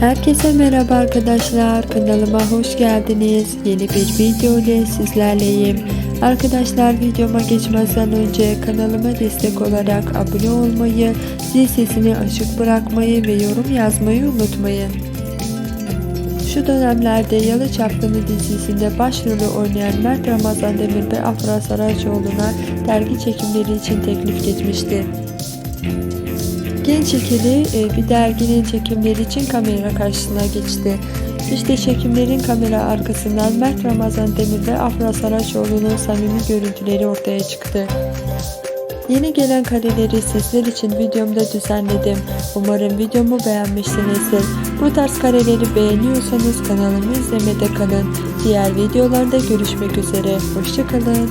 Herkese merhaba arkadaşlar. Kanalıma hoş geldiniz. Yeni bir video ile sizlerleyim. Arkadaşlar videoma geçmezden önce kanalıma destek olarak abone olmayı, zil sesini açık bırakmayı ve yorum yazmayı unutmayın. Şu dönemlerde Yalı Çapkını dizisinde başrolü oynayan Mert Ramazan Demir ve Afra Saraçoğlu'na dergi çekimleri için teklif geçmişti. Genç ikili e, bir derginin çekimleri için kamera karşısına geçti. İşte çekimlerin kamera arkasından Mert Ramazan Demir ve Afra Saraçoğlu'nun samimi görüntüleri ortaya çıktı. Yeni gelen kareleri sizler için videomda düzenledim. Umarım videomu beğenmişsinizdir. Bu tarz kareleri beğeniyorsanız kanalımı izlemede kalın. Diğer videolarda görüşmek üzere. Hoşçakalın.